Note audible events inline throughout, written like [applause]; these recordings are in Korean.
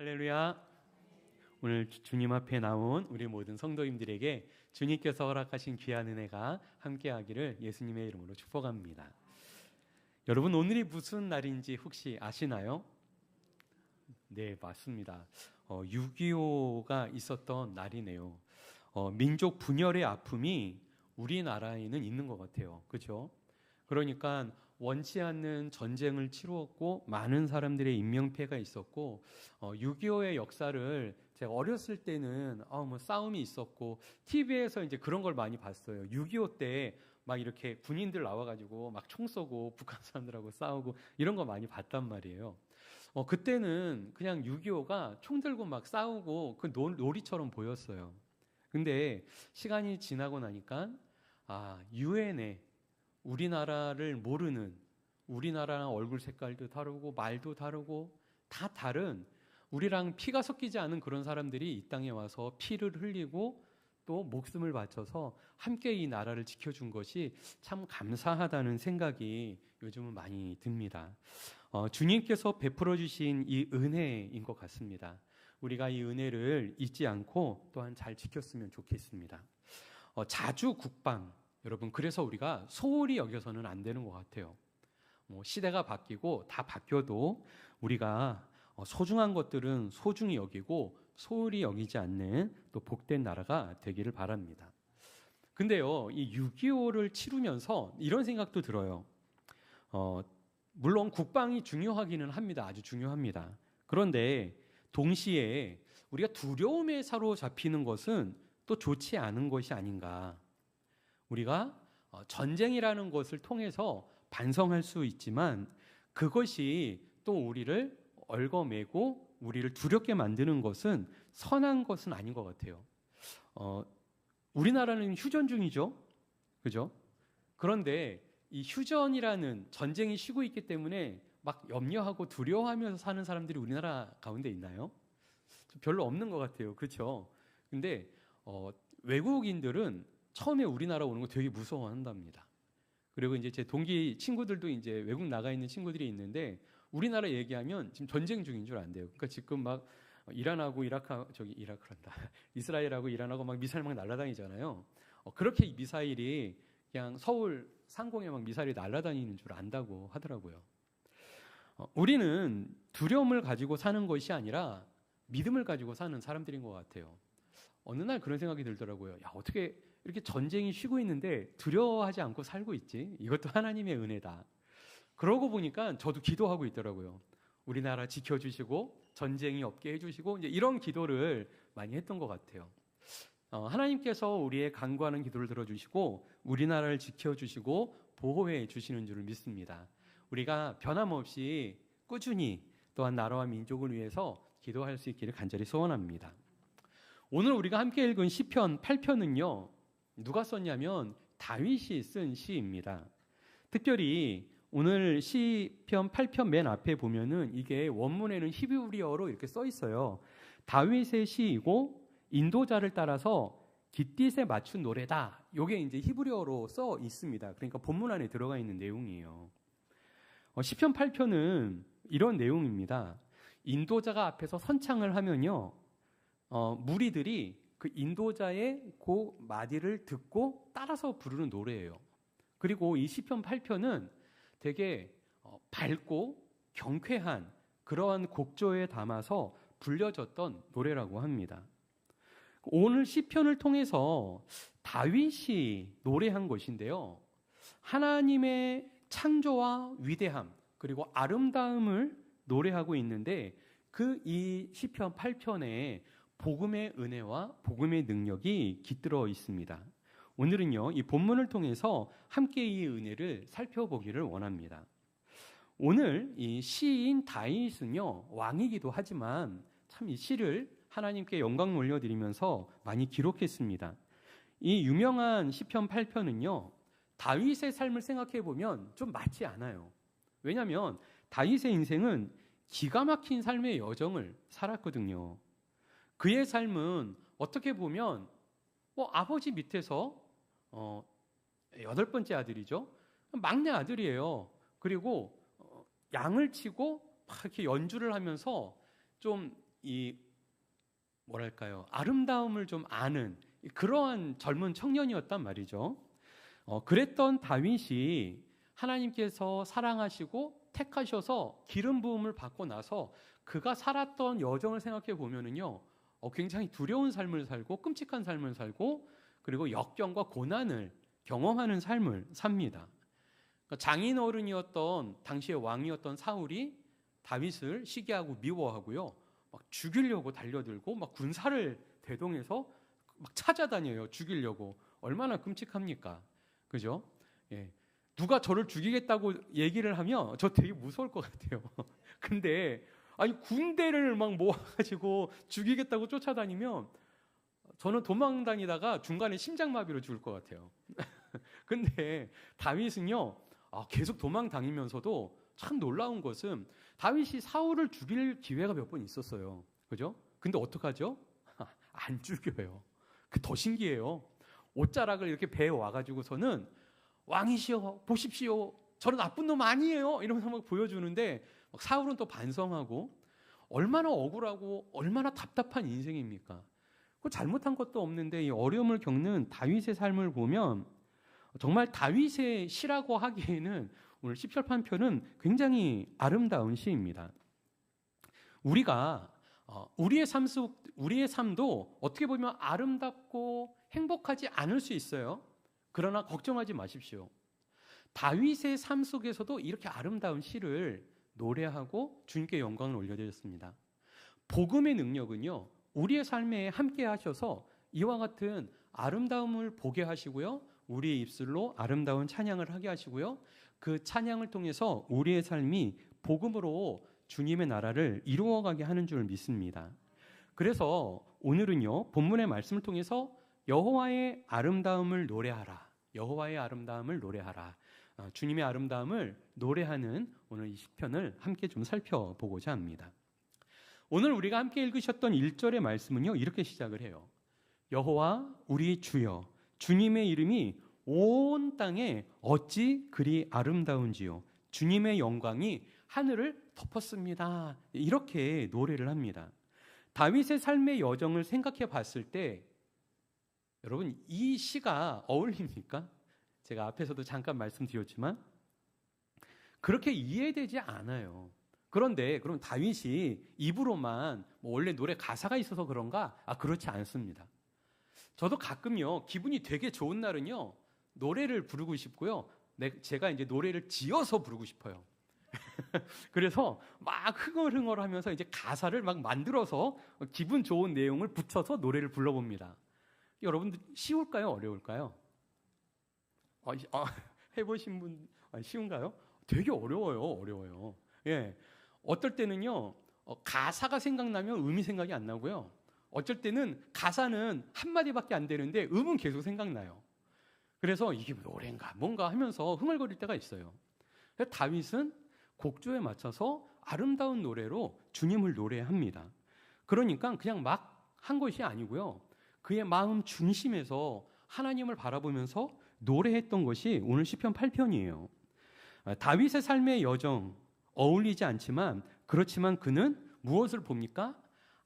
할렐루야. 오늘 주님 앞에 나온 우리 모든 성도님들에게 주님께서 허락하신 귀한 은혜가 함께하기를 예수님의 이름으로 축복합니다. 여러분 오늘이 무슨 날인지 혹시 아시나요? 네 맞습니다. 어, 6.25가 있었던 날이네요. 어, 민족 분열의 아픔이 우리나라에는 있는 것 같아요. 그렇죠? 그러니까 원치 않는 전쟁을 치루었고 많은 사람들의 인명피해가 있었고 어, 6.25의 역사를 제가 어렸을 때는 어, 뭐 싸움이 있었고 TV에서 이제 그런 걸 많이 봤어요. 6.25 때 막 이렇게 군인들 나와가지고 막 총 쏘고 북한 사람들하고 싸우고 이런 거 많이 봤단 말이에요. 어, 그때는 그냥 6.25가 총 들고 막 싸우고 그 놀이처럼 보였어요. 근데 시간이 지나고 나니까 아, 유엔에 우리나라를 모르는 우리나라랑 얼굴 색깔도 다르고 말도 다르고 다 다른 우리랑 피가 섞이지 않은 그런 사람들이 이 땅에 와서 피를 흘리고 또 목숨을 바쳐서 함께 이 나라를 지켜준 것이 참 감사하다는 생각이 요즘은 많이 듭니다. 어, 주님께서 베풀어 주신 이 은혜인 것 같습니다. 우리가 이 은혜를 잊지 않고 또한 잘 지켰으면 좋겠습니다. 어, 자주 국방 여러분 그래서 우리가 소홀히 여겨서는 안 되는 것 같아요. 뭐 시대가 바뀌고 다 바뀌어도 우리가 어, 소중한 것들은 소중히 여기고 소홀히 여기지 않는 또 복된 나라가 되기를 바랍니다. 근데요, 이 6.25를 치르면서 이런 생각도 들어요. 어, 물론 국방이 중요하기는 합니다. 아주 중요합니다. 그런데 동시에 우리가 두려움에 사로잡히는 것은 또 좋지 않은 것이 아닌가. 우리가 어, 전쟁이라는 것을 통해서 반성할 수 있지만 그것이 또 우리를 얽어매고 우리를 두렵게 만드는 것은 선한 것은 아닌 것 같아요. 어, 우리나라는 휴전 중이죠. 그죠? 그런데 이 휴전이라는 전쟁이 쉬고 있기 때문에 막 염려하고 두려워하면서 사는 사람들이 우리나라 가운데 있나요? 별로 없는 것 같아요. 그렇죠? 근데 어, 외국인들은 처음에 우리나라 오는 거 되게 무서워한답니다. 그리고 이제 제 동기 친구들도 이제 외국 나가 있는 친구들이 있는데 우리나라 얘기하면 지금 전쟁 중인 줄 안돼요. 그러니까 지금 막 이란하고 이라크 저기 이라크란다 [laughs] 이스라엘하고 이란하고 막 미사일 막 날아다니잖아요. 어, 그렇게 미사일이 그냥 서울 상공에 막 미사일이 날아다니는 줄 안다고 하더라고요. 어, 우리는 두려움을 가지고 사는 것이 아니라 믿음을 가지고 사는 사람들인 것 같아요. 어느 날 그런 생각이 들더라고요. 야 어떻게 이렇게 전쟁이 쉬고 있는데 두려워하지 않고 살고 있지? 이것도 하나님의 은혜다. 그러고 보니까 저도 기도하고 있더라고요. 우리나라 지켜주시고 전쟁이 없게 해주시고 이제 이런 기도를 많이 했던 것 같아요. 어, 하나님께서 우리의 간구하는 기도를 들어주시고 우리나라를 지켜주시고 보호해 주시는 줄을 믿습니다. 우리가 변함없이 꾸준히 또한 나라와 민족을 위해서 기도할 수 있기를 간절히 소원합니다. 오늘 우리가 함께 읽은 시편 8편은요. 누가 썼냐면 다윗이 쓴 시입니다. 특별히 오늘 시편 8편 맨 앞에 보면은 이게 원문에는 히브리어로 이렇게 써 있어요. 다윗의 시이고 인도자를 따라서 깃딧에 맞춘 노래다. 이게 이제 히브리어로 써 있습니다. 그러니까 본문 안에 들어가 있는 내용이에요. 어, 시편 8편은 이런 내용입니다. 인도자가 앞에서 선창을 하면요. 어, 무리들이 그 인도자의 그 마디를 듣고 따라서 부르는 노래예요. 그리고 이 시편 8편은 되게 어, 밝고 경쾌한 그러한 곡조에 담아서 불려졌던 노래라고 합니다. 오늘 시편을 통해서 다윗이 노래한 것인데요. 하나님의 창조와 위대함 그리고 아름다움을 노래하고 있는데 그 이 시편 8편에 복음의 은혜와 복음의 능력이 깃들어 있습니다. 오늘은요, 이 본문을 통해서 함께 이 은혜를 살펴보기를 원합니다. 오늘 이 시인 다윗은요, 왕이기도 하지만 참 이 시를 하나님께 영광 올려드리면서 많이 기록했습니다. 이 유명한 시편 8편은요, 다윗의 삶을 생각해 보면 좀 맞지 않아요. 왜냐하면 다윗의 인생은 기가 막힌 삶의 여정을 살았거든요. 그의 삶은 어떻게 보면 뭐 아버지 밑에서 어, 여덟 번째 아들이죠. 막내 아들이에요. 그리고 어, 양을 치고 막 이렇게 연주를 하면서 좀 이 뭐랄까요 아름다움을 좀 아는 그러한 젊은 청년이었단 말이죠. 어, 그랬던 다윗이 하나님께서 사랑하시고 택하셔서 기름 부음을 받고 나서 그가 살았던 여정을 생각해 보면은요, 어, 굉장히 두려운 삶을 살고 끔찍한 삶을 살고 그리고 역경과 고난을 경험하는 삶을 삽니다. 그러니까 장인 어른이었던 당시의 왕이었던 사울이 다윗을 시기하고 미워하고요, 막 죽이려고 달려들고 막 군사를 대동해서 막 찾아다녀요, 죽이려고 얼마나 끔찍합니까? 그죠? 예. 누가 저를 죽이겠다고 얘기를 하면 저 되게 무서울 것 같아요. [laughs] 근데 아니 군대를 막 모아가지고 죽이겠다고 쫓아다니면 저는 도망 다니다가 중간에 심장마비로 죽을 것 같아요. [laughs] 근데 다윗은요 아, 계속 도망 다니면서도 참 놀라운 것은 다윗이 사울을 죽일 기회가 몇 번 있었어요. 그죠? 근데 어떡하죠? [laughs] 안 죽여요. 그 더 신기해요. 옷자락을 이렇게 배에 와가지고서는 왕이시여 보십시오. 저는 나쁜 놈 아니에요. 이러면서 막 보여주는데 막 사울은 또 반성하고 얼마나 억울하고 얼마나 답답한 인생입니까? 그 잘못한 것도 없는데 이 어려움을 겪는 다윗의 삶을 보면 정말 다윗의 시라고 하기에는 오늘 10절 판 편은 굉장히 아름다운 시입니다. 우리가 어, 우리의 삶 속, 우리의 삶도 어떻게 보면 아름답고 행복하지 않을 수 있어요. 그러나 걱정하지 마십시오. 다윗의 삶 속에서도 이렇게 아름다운 시를 노래하고 주님께 영광을 올려드렸습니다. 복음의 능력은요, 우리의 삶에 함께 하셔서 이와 같은 아름다움을 보게 하시고요, 우리의 입술로 아름다운 찬양을 하게 하시고요, 그 찬양을 통해서 우리의 삶이 복음으로 주님의 나라를 이루어가게 하는 줄 믿습니다. 그래서 오늘은요, 본문의 말씀을 통해서 여호와의 아름다움을 노래하라. 여호와의 아름다움을 노래하라. 어, 주님의 아름다움을 노래하는 오늘 이 시편을 함께 좀 살펴보고자 합니다. 오늘 우리가 함께 읽으셨던 1절의 말씀은요. 이렇게 시작을 해요. 여호와 우리 주여 주님의 이름이 온 땅에 어찌 그리 아름다운지요. 주님의 영광이 하늘을 덮었습니다. 이렇게 노래를 합니다. 다윗의 삶의 여정을 생각해 봤을 때 여러분 이 시가 어울립니까? 제가 앞에서도 잠깐 말씀드렸지만 그렇게 이해되지 않아요. 그런데 그럼 다윗이 입으로만 뭐 원래 노래 가사가 있어서 그런가? 아 그렇지 않습니다. 저도 가끔요 기분이 되게 좋은 날은요 노래를 부르고 싶고요. 제가 이제 노래를 지어서 부르고 싶어요. [laughs] 그래서 막 흥얼흥얼 하면서 이제 가사를 막 만들어서 기분 좋은 내용을 붙여서 노래를 불러봅니다. 여러분들 쉬울까요? 어려울까요? 아, 아, [laughs] 해보신 분 아, 쉬운가요? 되게 어려워요. 어려워요. 예. 어떨 때는요 어, 가사가 생각나면 음이 생각이 안 나고요. 어쩔 때는 가사는 한 마디밖에 안 되는데 음은 계속 생각나요. 그래서 이게 노래인가 뭔가 하면서 흥얼거릴 때가 있어요. 다윗은 곡조에 맞춰서 아름다운 노래로 주님을 노래합니다. 그러니까 그냥 막 한 것이 아니고요. 그의 마음 중심에서 하나님을 바라보면서 노래했던 것이 오늘 시편 8편이에요. 아, 다윗의 삶의 여정 어울리지 않지만 그렇지만 그는 무엇을 봅니까?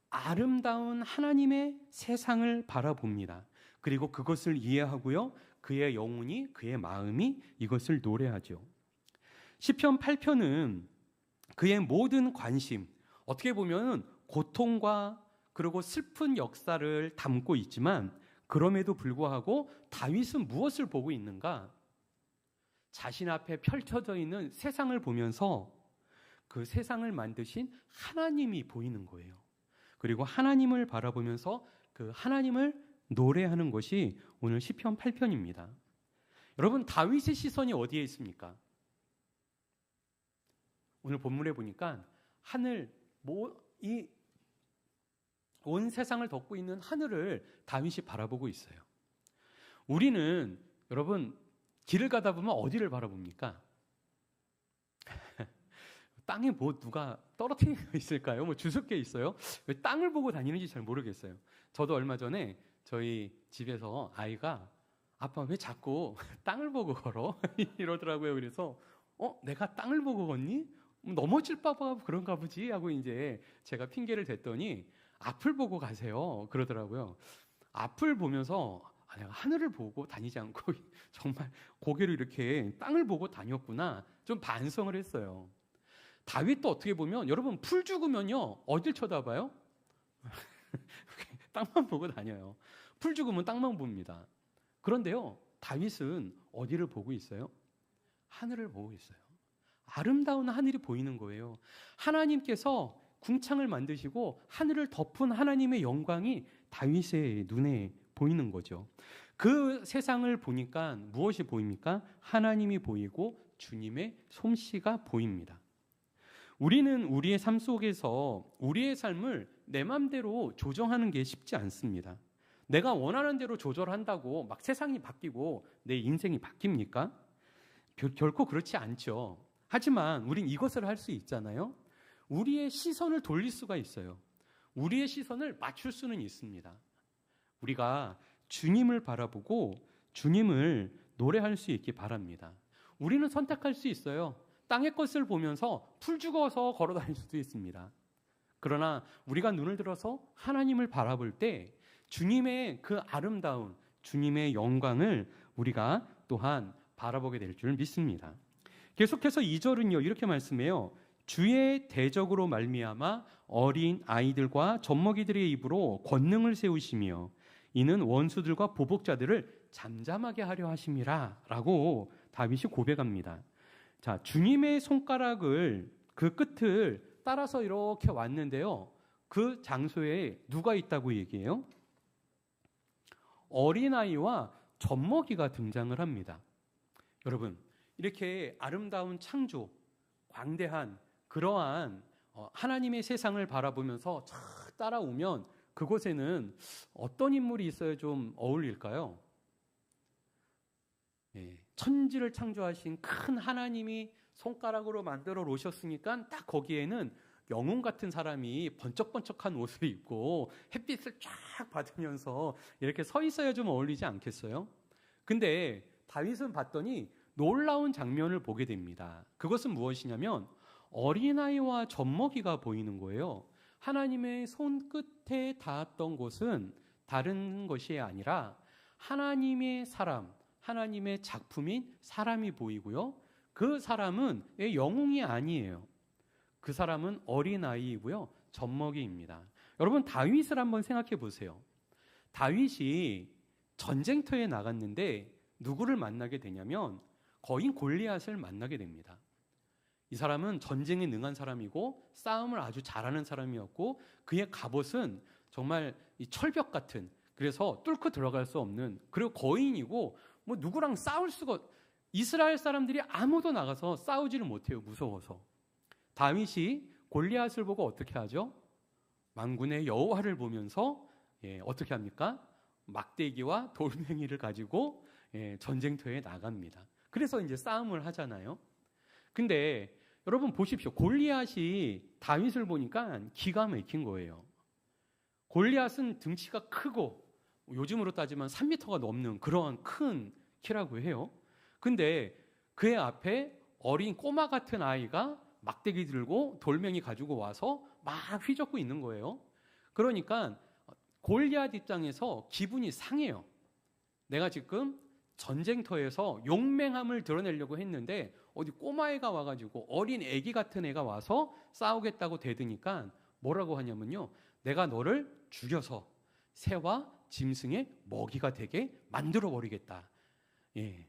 아름다운 하나님의 세상을 바라봅니다. 그리고 그것을 이해하고요. 그의 영혼이 그의 마음이 이것을 노래하죠. 시편 8편은 그의 모든 관심 어떻게 보면 고통과 그리고 슬픈 역사를 담고 있지만 그럼에도 불구하고 다윗은 무엇을 보고 있는가? 자신 앞에 펼쳐져 있는 세상을 보면서 그 세상을 만드신 하나님이 보이는 거예요. 그리고 하나님을 바라보면서 그 하나님을 노래하는 것이 오늘 시편 8편입니다. 여러분 다윗의 시선이 어디에 있습니까? 오늘 본문에 보니까 하늘 뭐 이 온 세상을 덮고 있는 하늘을 다윗이 바라보고 있어요. 우리는 여러분 길을 가다 보면 어디를 바라봅니까? [laughs] 땅에 뭐 누가 떨어뜨린 거 [laughs] 있을까요? 뭐 주석게 있어요? 왜 땅을 보고 다니는지 잘 모르겠어요. 저도 얼마 전에 저희 집에서 아이가 아빠 왜 자꾸 [laughs] 땅을 보고 걸어? 이러더라고요. 그래서 어 내가 땅을 보고 걷니? 넘어질까 봐 그런가 보지 하고 이제 제가 핑계를 댔더니 앞을 보고 가세요 그러더라고요. 앞을 보면서 아, 내가 하늘을 보고 다니지 않고 [laughs] 정말 고개를 이렇게 땅을 보고 다녔구나 좀 반성을 했어요. 다윗도 어떻게 보면 여러분 풀 죽으면요 어딜 쳐다봐요? [laughs] 땅만 보고 다녀요. 풀 죽으면 땅만 봅니다. 그런데요 다윗은 어디를 보고 있어요? 하늘을 보고 있어요. 아름다운 하늘이 보이는 거예요. 하나님께서 궁창을 만드시고 하늘을 덮은 하나님의 영광이 다윗의 눈에 보이는 거죠. 그 세상을 보니까 무엇이 보입니까? 하나님이 보이고 주님의 솜씨가 보입니다. 우리는 우리의 삶 속에서 우리의 삶을 내 맘대로 조정하는 게 쉽지 않습니다. 내가 원하는 대로 조절한다고 막 세상이 바뀌고 내 인생이 바뀝니까? 결코 그렇지 않죠. 하지만 우린 이것을 할 수 있잖아요. 우리의 시선을 돌릴 수가 있어요. 우리의 시선을 맞출 수는 있습니다. 우리가 주님을 바라보고 주님을 노래할 수 있기 바랍니다. 우리는 선택할 수 있어요. 땅의 것을 보면서 풀 죽어서 걸어 다닐 수도 있습니다. 그러나 우리가 눈을 들어서 하나님을 바라볼 때 주님의 그 아름다운 주님의 영광을 우리가 또한 바라보게 될 줄 믿습니다. 계속해서 2절은요. 이렇게 말씀해요. 주의 대적으로 말미암아 어린 아이들과 젖먹이들의 입으로 권능을 세우시며 이는 원수들과 보복자들을 잠잠하게 하려 하심이라라고 다윗이 고백합니다. 자, 주님의 손가락을 그 끝을 따라서 이렇게 왔는데요. 그 장소에 누가 있다고 얘기해요? 어린아이와 젖먹이가 등장을 합니다. 여러분, 이렇게 아름다운 창조, 광대한 그러한 어, 하나님의 세상을 바라보면서 쫙 따라오면 그곳에는 어떤 인물이 있어야 좀 어울릴까요? 예, 천지를 창조하신 큰 하나님이 손가락으로 만들어 놓으셨으니까 딱 거기에는 영웅 같은 사람이 번쩍번쩍한 옷을 입고 햇빛을 쫙 받으면서 이렇게 서 있어야 좀 어울리지 않겠어요? 근데 다윗은 봤더니 놀라운 장면을 보게 됩니다. 그것은 무엇이냐면 어린아이와 젖먹이가 보이는 거예요. 하나님의 손끝에 닿았던 곳은 다른 것이 아니라 하나님의 사람, 하나님의 작품인 사람이 보이고요. 그 사람은 영웅이 아니에요. 그 사람은 어린아이이고요. 젖먹이입니다. 여러분 다윗을 한번 생각해 보세요. 다윗이 전쟁터에 나갔는데 누구를 만나게 되냐면 거인 골리앗을 만나게 됩니다. 이 사람은 전쟁에 능한 사람이고 싸움을 아주 잘하는 사람이었고 그의 갑옷은 정말 이 철벽 같은 그래서 뚫고 들어갈 수 없는 그리고 거인이고 뭐 누구랑 싸울 수가 이스라엘 사람들이 아무도 나가서 싸우지를 못해요 무서워서 다윗이 골리앗을 보고 어떻게 하죠? 망군의 여호와를 보면서 예, 어떻게 합니까? 막대기와 돌멩이를 가지고 예, 전쟁터에 나갑니다. 그래서 이제 싸움을 하잖아요. 근데 여러분 보십시오. 골리앗이 다윗을 보니까 기가 막힌 거예요. 골리앗은 등치가 크고 요즘으로 따지면 3미터가 넘는 그러한 큰 키라고 해요. 근데 그의 앞에 어린 꼬마 같은 아이가 막대기 들고 돌멩이 가지고 와서 막 휘젓고 있는 거예요. 그러니까 골리앗 입장에서 기분이 상해요. 내가 지금 전쟁터에서 용맹함을 드러내려고 했는데 어디 꼬마애가 와가지고 어린 애기 같은 애가 와서 싸우겠다고 대드니까 뭐라고 하냐면요. 내가 너를 죽여서 새와 짐승의 먹이가 되게 만들어 버리겠다. 예.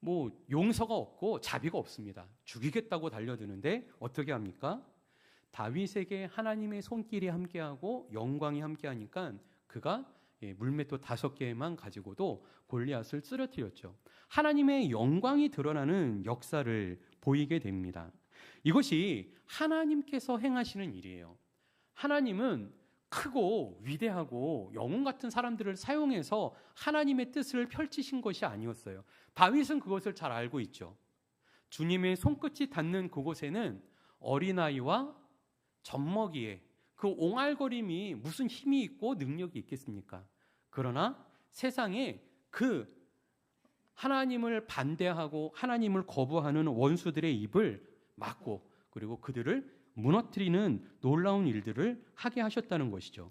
뭐 용서가 없고 자비가 없습니다. 죽이겠다고 달려드는데 어떻게 합니까? 다윗에게 하나님의 손길이 함께하고 영광이 함께하니까 그가 예, 물맷돌 다섯 개만 가지고도 골리앗을 쓰러뜨렸죠. 하나님의 영광이 드러나는 역사를 보이게 됩니다. 이것이 하나님께서 행하시는 일이에요. 하나님은 크고 위대하고 영웅 같은 사람들을 사용해서 하나님의 뜻을 펼치신 것이 아니었어요. 다윗은 그것을 잘 알고 있죠. 주님의 손끝이 닿는 그곳에는 어린아이와 젖먹이에 그 옹알거림이 무슨 힘이 있고 능력이 있겠습니까? 그러나 세상에 그 하나님을 반대하고 하나님을 거부하는 원수들의 입을 막고 그리고 그들을 무너뜨리는 놀라운 일들을 하게 하셨다는 것이죠.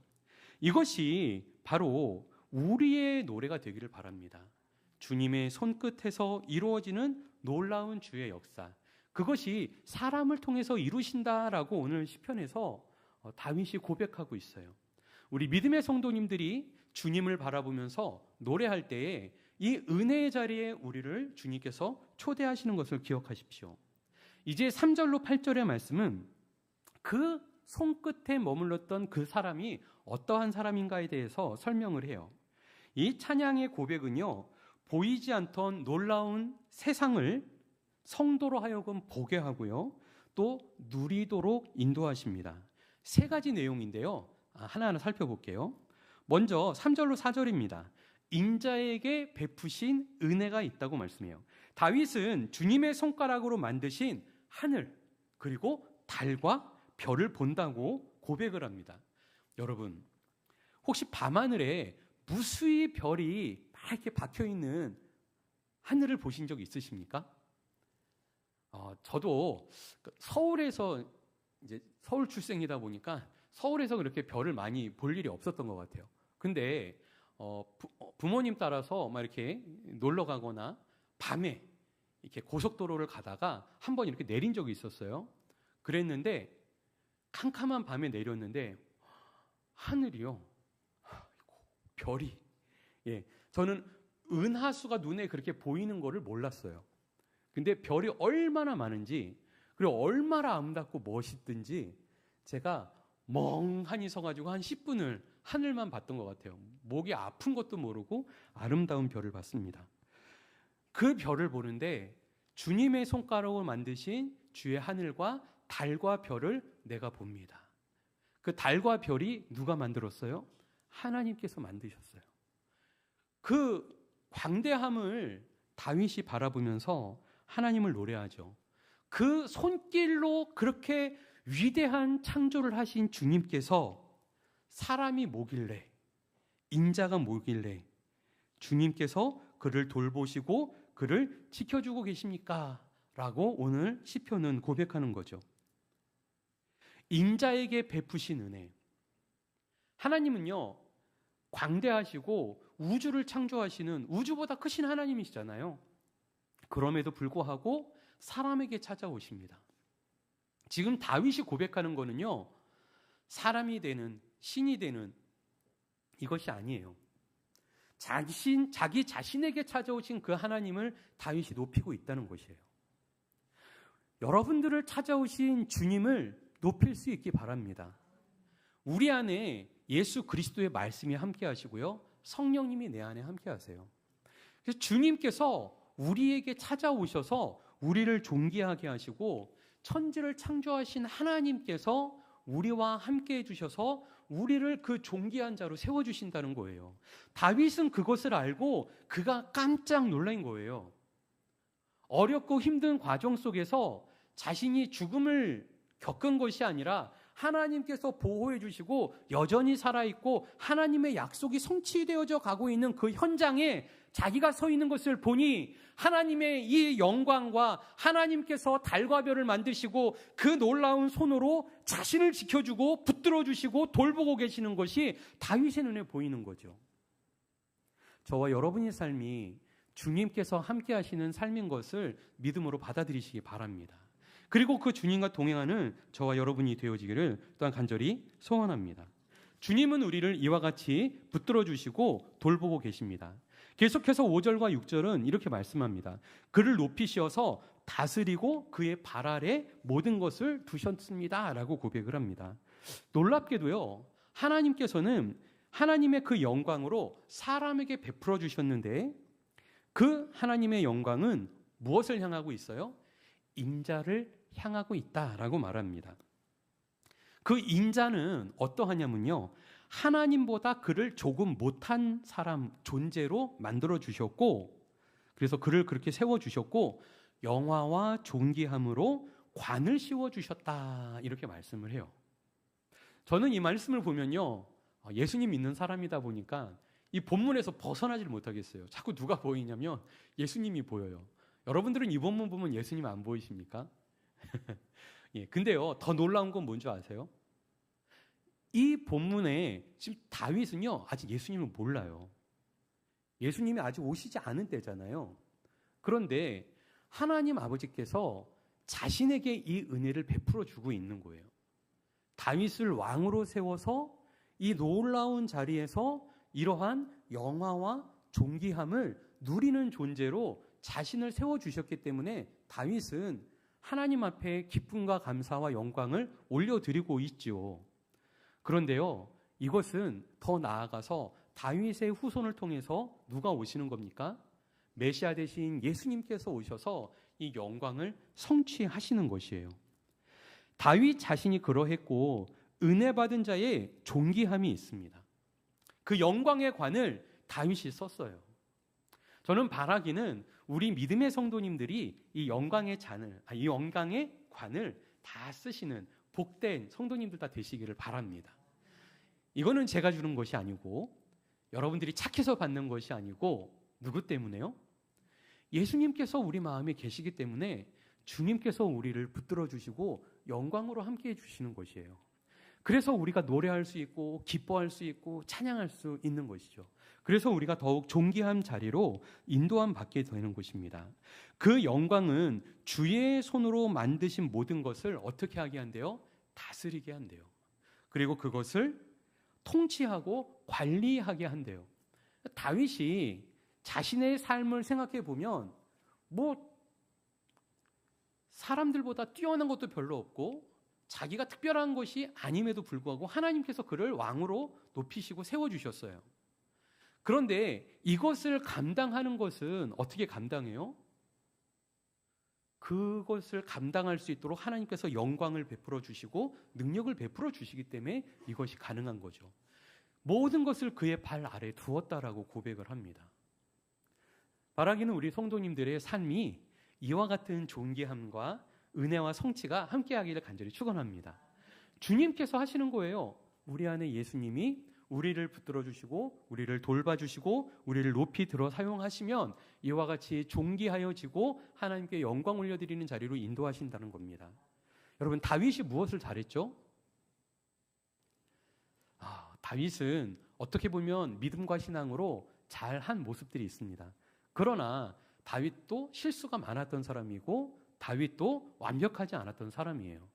이것이 바로 우리의 노래가 되기를 바랍니다. 주님의 손끝에서 이루어지는 놀라운 주의 역사. 그것이 사람을 통해서 이루신다라고 오늘 시편에서 어, 다윗이 고백하고 있어요. 우리 믿음의 성도님들이 주님을 바라보면서 노래할 때에 이 은혜의 자리에 우리를 주님께서 초대하시는 것을 기억하십시오. 이제 3절로 8절의 말씀은 그 손끝에 머물렀던 그 사람이 어떠한 사람인가에 대해서 설명을 해요. 이 찬양의 고백은요, 보이지 않던 놀라운 세상을 성도로 하여금 보게 하고요, 또 누리도록 인도하십니다. 세 가지 내용인데요. 아, 하나하나 살펴볼게요. 먼저 3절로 4절입니다. 인자에게 베푸신 은혜가 있다고 말씀해요. 다윗은 주님의 손가락으로 만드신 하늘 그리고 달과 별을 본다고 고백을 합니다. 여러분 혹시 밤하늘에 무수히 별이 막 이렇게 박혀 있는 하늘을 보신 적 있으십니까? 어, 저도 그 서울에서 이제 서울 출생이다 보니까 서울에서 그렇게 별을 많이 볼 일이 없었던 것 같아요. 근데 어, 부, 모님 따라서 막 이렇게 놀러 가거나 밤에 이렇게 고속도로를 가다가 한 번 이렇게 내린 적이 있었어요. 그랬는데 캄캄한 밤에 내렸는데 하늘이요. 별이 예. 저는 은하수가 눈에 그렇게 보이는 거를 몰랐어요. 근데 별이 얼마나 많은지 그리고 얼마나 아름답고 멋있든지 제가 멍하니 서가지고 한 10분을 하늘만 봤던 것 같아요. 목이 아픈 것도 모르고 아름다운 별을 봤습니다. 그 별을 보는데 주님의 손가락으로 만드신 주의 하늘과 달과 별을 내가 봅니다. 그 달과 별이 누가 만들었어요? 하나님께서 만드셨어요. 그 광대함을 다윗이 바라보면서 하나님을 노래하죠. 그 손길로 그렇게 위대한 창조를 하신 주님께서 사람이 뭐길래 인자가 뭐길래 주님께서 그를 돌보시고 그를 지켜주고 계십니까? 라고 오늘 시편은 고백하는 거죠. 인자에게 베푸신 은혜. 하나님은요, 광대하시고 우주를 창조하시는 우주보다 크신 하나님이시잖아요. 그럼에도 불구하고 사람에게 찾아오십니다. 지금 다윗이 고백하는 거는요, 사람이 되는, 신이 되는 이것이 아니에요. 자신, 자기 자신에게 찾아오신 그 하나님을 다윗이 높이고 있다는 것이에요. 여러분들을 찾아오신 주님을 높일 수 있기 바랍니다. 우리 안에 예수 그리스도의 말씀이 함께 하시고요. 성령님이 내 안에 함께 하세요. 그래서 주님께서 우리에게 찾아오셔서 우리를 존귀하게 하시고 천지를 창조하신 하나님께서 우리와 함께 해주셔서 우리를 그 존귀한 자로 세워 주신다는 거예요. 다윗은 그것을 알고 그가 깜짝 놀란 거예요. 어렵고 힘든 과정 속에서 자신이 죽음을 겪은 것이 아니라 하나님께서 보호해 주시고 여전히 살아있고 하나님의 약속이 성취되어져 가고 있는 그 현장에 자기가 서 있는 것을 보니 하나님의 이 영광과 하나님께서 달과 별을 만드시고 그 놀라운 손으로 자신을 지켜주고 붙들어 주시고 돌보고 계시는 것이 다윗의 눈에 보이는 거죠. 저와 여러분의 삶이 주님께서 함께 하시는 삶인 것을 믿음으로 받아들이시기 바랍니다. 그리고 그 주님과 동행하는 저와 여러분이 되어지기를 또한 간절히 소원합니다. 주님은 우리를 이와 같이 붙들어 주시고 돌보고 계십니다. 계속해서 5절과 6절은 이렇게 말씀합니다. 그를 높이시어서 다스리고 그의 발 아래 모든 것을 두셨습니다. 라고 고백을 합니다. 놀랍게도요, 하나님께서는 하나님의 그 영광으로 사람에게 베풀어 주셨는데 그 하나님의 영광은 무엇을 향하고 있어요? 인자를 향하고 있다라고 말합니다. 그 인자는 어떠하냐면요. 하나님보다 그를 조금 못한 사람 존재로 만들어 주셨고 그래서 그를 그렇게 세워 주셨고 영화와 존귀함으로 관을 씌워 주셨다 이렇게 말씀을 해요. 저는 이 말씀을 보면요. 예수님 믿는 사람이다 보니까 이 본문에서 벗어나질 못하겠어요. 자꾸 누가 보이냐면 예수님이 보여요. 여러분들은 이 본문 보면 예수님 안 보이십니까? [laughs] 예, 근데요, 더 놀라운 건 뭔지 아세요? 이 본문에 지금 다윗은요, 아직 예수님을 몰라요. 예수님이 아직 오시지 않은 때잖아요. 그런데 하나님 아버지께서 자신에게 이 은혜를 베풀어 주고 있는 거예요. 다윗을 왕으로 세워서 이 놀라운 자리에서 이러한 영화와 존귀함을 누리는 존재로 자신을 세워 주셨기 때문에 다윗은 하나님 앞에 기쁨과 감사와 영광을 올려 드리고 있지요. 그런데요, 이것은 더 나아가서 다윗의 후손을 통해서 누가 오시는 겁니까? 메시아 대신 예수님께서 오셔서 이 영광을 성취하시는 것이에요. 다윗 자신이 그러했고 은혜 받은 자의 존귀함이 있습니다. 그 영광의 관을 다윗이 썼어요. 저는 바라기는 우리 믿음의 성도님들이 이 영광의 잔을, 아, 이 영광의 관을 다 쓰시는 복된 성도님들 다 되시기를 바랍니다. 이거는 제가 주는 것이 아니고 여러분들이 착해서 받는 것이 아니고 누구 때문에요? 예수님께서 우리 마음에 계시기 때문에 주님께서 우리를 붙들어 주시고 영광으로 함께 해 주시는 것이에요. 그래서 우리가 노래할 수 있고 기뻐할 수 있고 찬양할 수 있는 것이죠. 그래서 우리가 더욱 존귀한 자리로 인도함 받게 되는 것입니다. 그 영광은 주의 손으로 만드신 모든 것을 어떻게 하게 한대요? 다스리게 한대요. 그리고 그것을 통치하고 관리하게 한대요. 다윗이 자신의 삶을 생각해 보면 뭐 사람들보다 뛰어난 것도 별로 없고 자기가 특별한 것이 아님에도 불구하고 하나님께서 그를 왕으로 높이시고 세워 주셨어요. 그런데 이것을 감당하는 것은 어떻게 감당해요? 그것을 감당할 수 있도록 하나님께서 영광을 베풀어 주시고 능력을 베풀어 주시기 때문에 이것이 가능한 거죠. 모든 것을 그의 발 아래 두었다라고 고백을 합니다. 바라기는 우리 성도님들의 삶이 이와 같은 존귀함과 은혜와 성취가 함께하기를 간절히 축원합니다. 주님께서 하시는 거예요. 우리 안에 예수님이 우리를 붙들어 주시고 우리를 돌봐 주시고 우리를 높이 들어 사용하시면 이와 같이 존귀하여지고 하나님께 영광 올려 드리는 자리로 인도하신다는 겁니다. 여러분 다윗이 무엇을 잘했죠? 아, 다윗은 어떻게 보면 믿음과 신앙으로 잘한 모습들이 있습니다. 그러나 다윗도 실수가 많았던 사람이고 다윗도 완벽하지 않았던 사람이에요.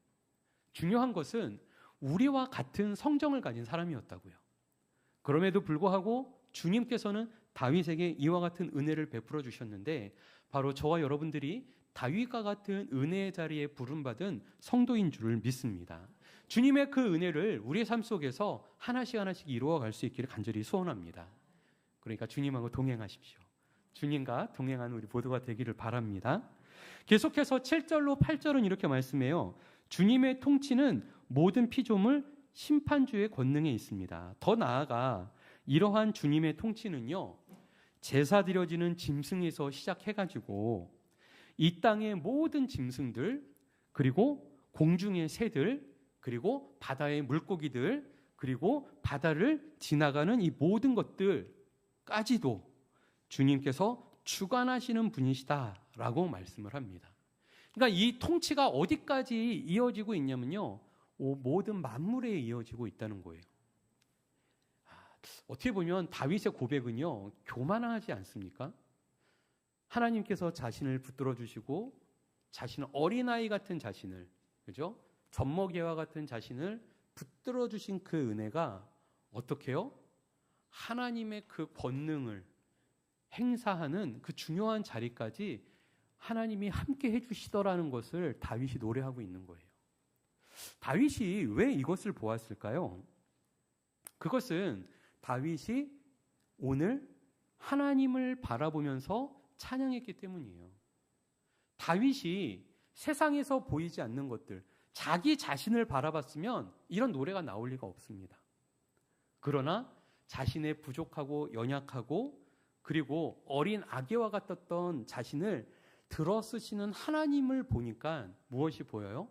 중요한 것은 우리와 같은 성정을 가진 사람이었다고요. 그럼에도 불구하고 주님께서는 다윗에게 이와 같은 은혜를 베풀어 주셨는데 바로 저와 여러분들이 다윗과 같은 은혜의 자리에 부름받은 성도인 줄을 믿습니다. 주님의 그 은혜를 우리의 삶 속에서 하나씩 하나씩 이루어 갈 수 있기를 간절히 소원합니다. 그러니까 주님하고 동행하십시오. 주님과 동행하는 우리 모두가 되기를 바랍니다. 계속해서 7절로 8절은 이렇게 말씀해요. 주님의 통치는 모든 피조물 심판주의 권능에 있습니다. 더 나아가 이러한 주님의 통치는요. 제사 드려지는 짐승에서 시작해 가지고 이 땅의 모든 짐승들 그리고 공중의 새들 그리고 바다의 물고기들 그리고 바다를 지나가는 이 모든 것들까지도 주님께서 주관하시는 분이시다라고 말씀을 합니다. 그러니까 이 통치가 어디까지 이어지고 있냐면요. 모든 만물에 이어지고 있다는 거예요. 아, 어떻게 보면 다윗의 고백은요, 교만하지 않습니까? 하나님께서 자신을 붙들어 주시고 자신을 어린아이 같은 자신을 그죠? 젖먹이와 같은 자신을 붙들어 주신 그 은혜가 어떻게요? 하나님의 그 권능을 행사하는 그 중요한 자리까지 하나님이 함께 해 주시더라는 것을 다윗이 노래하고 있는 거예요. 다윗이 왜 이것을 보았을까요? 그것은 다윗이 오늘 하나님을 바라보면서 찬양했기 때문이에요. 다윗이 세상에서 보이지 않는 것들, 자기 자신을 바라봤으면 이런 노래가 나올 리가 없습니다. 그러나 자신의 부족하고 연약하고 그리고 어린 아기와 같았던 자신을 들어 쓰시는 하나님을 보니까 무엇이 보여요?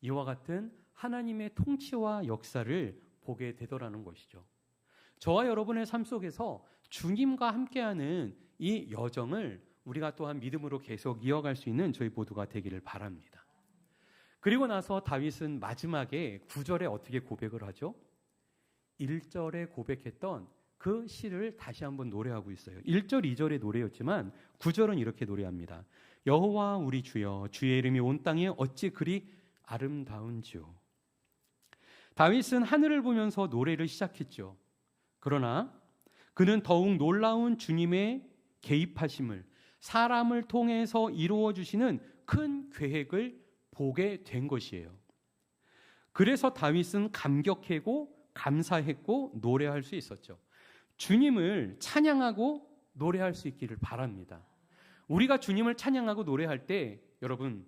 이와 같은 하나님의 통치와 역사를 보게 되더라는 것이죠. 저와 여러분의 삶 속에서 주님과 함께하는 이 여정을 우리가 또한 믿음으로 계속 이어갈 수 있는 저희 모두가 되기를 바랍니다. 그리고 나서 다윗은 마지막에 9절에 어떻게 고백을 하죠? 1절에 고백했던 그 시를 다시 한번 노래하고 있어요. 1절, 2절의 노래였지만 9절은 이렇게 노래합니다. 여호와 우리 주여 주의 이름이 온 땅에 어찌 그리 아름다운지요. 다윗은 하늘을 보면서 노래를 시작했죠. 그러나 그는 더욱 놀라운 주님의 개입하심을 사람을 통해서 이루어 주시는 큰 계획을 보게 된 것이에요. 그래서 다윗은 감격했고 감사했고 노래할 수 있었죠. 주님을 찬양하고 노래할 수 있기를 바랍니다. 우리가 주님을 찬양하고 노래할 때 여러분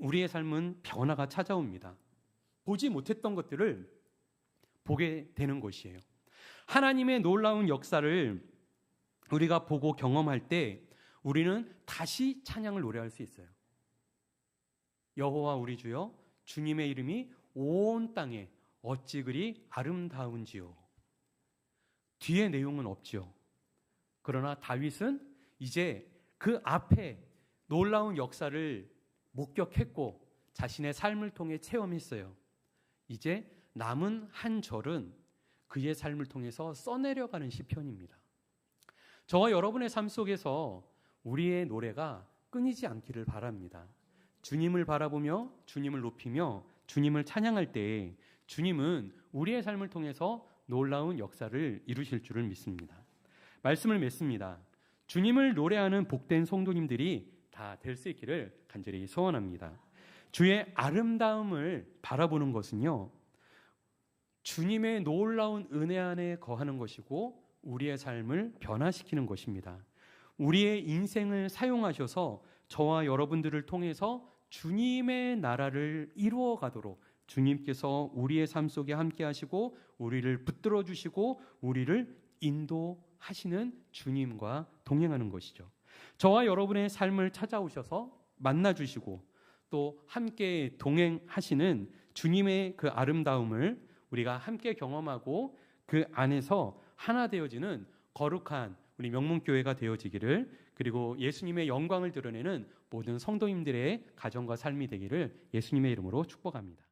우리의 삶은 변화가 찾아옵니다. 보지 못했던 것들을 보게 되는 것이에요. 하나님의 놀라운 역사를 우리가 보고 경험할 때 우리는 다시 찬양을 노래할 수 있어요. 여호와 우리 주여 주님의 이름이 온 땅에 어찌 그리 아름다운지요. 뒤에 내용은 없지요. 그러나 다윗은 이제 그 앞에 놀라운 역사를 목격했고 자신의 삶을 통해 체험했어요. 이제 남은 한 절은 그의 삶을 통해서 써내려가는 시편입니다. 저와 여러분의 삶 속에서 우리의 노래가 끊이지 않기를 바랍니다. 주님을 바라보며 주님을 높이며 주님을 찬양할 때 주님은 우리의 삶을 통해서 놀라운 역사를 이루실 줄을 믿습니다. 말씀을 맺습니다. 주님을 노래하는 복된 성도님들이 다 될 수 있기를 간절히 소원합니다. 주의 아름다움을 바라보는 것은요, 주님의 놀라운 은혜 안에 거하는 것이고, 우리의 삶을 변화시키는 것입니다. 우리의 인생을 사용하셔서 저와 여러분들을 통해서 주님의 나라를 이루어 가도록 주님께서 우리의 삶 속에 함께 하시고 우리를 붙들어 주시고 우리를 인도하시는 주님과 동행하는 것이죠. 저와 여러분의 삶을 찾아오셔서 만나 주시고 또 함께 동행하시는 주님의 그 아름다움을 우리가 함께 경험하고 그 안에서 하나 되어지는 거룩한 우리 명문교회가 되어지기를 그리고 예수님의 영광을 드러내는 모든 성도님들의 가정과 삶이 되기를 예수님의 이름으로 축복합니다.